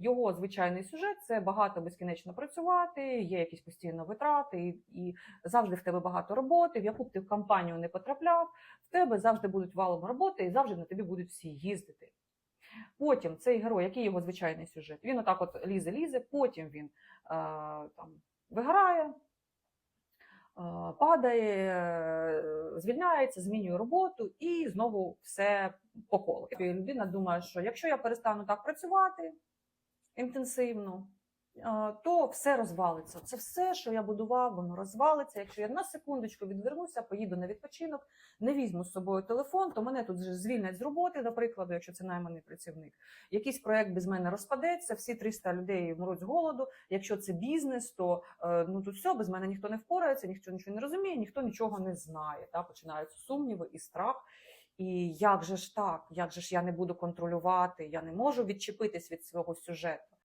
Його звичайний сюжет це багато безкінечно працювати, є якісь постійно витрати, і, і завжди в тебе багато роботи. В яку б ти в компанію не потрапляв, в тебе завжди будуть валом роботи, і завжди на тобі будуть всі їздити. Потім цей герой, який його звичайний сюжет, він отак от лізе, лізе, потім він е, там виграє, е, падає, е, звільняється, змінює роботу і знову все по колу. Людина думає, що якщо я перестану так працювати інтенсивно, то все розвалиться. Це все, що я будував, воно розвалиться. Якщо я на секундочку відвернуся, поїду на відпочинок, не візьму з собою телефон, то мене тут звільнять з роботи, до прикладу, якщо це найманий працівник. Якийсь проект без мене розпадеться, всі 300 людей вмруть з голоду. Якщо це бізнес, то е, ну тут все, без мене ніхто не впорається, ніхто нічого не розуміє, ніхто нічого не знає. Та? Починаються сумніви і страх. І як же ж так? Як же ж я не буду контролювати? Я не можу відчепитись від свого сюжету.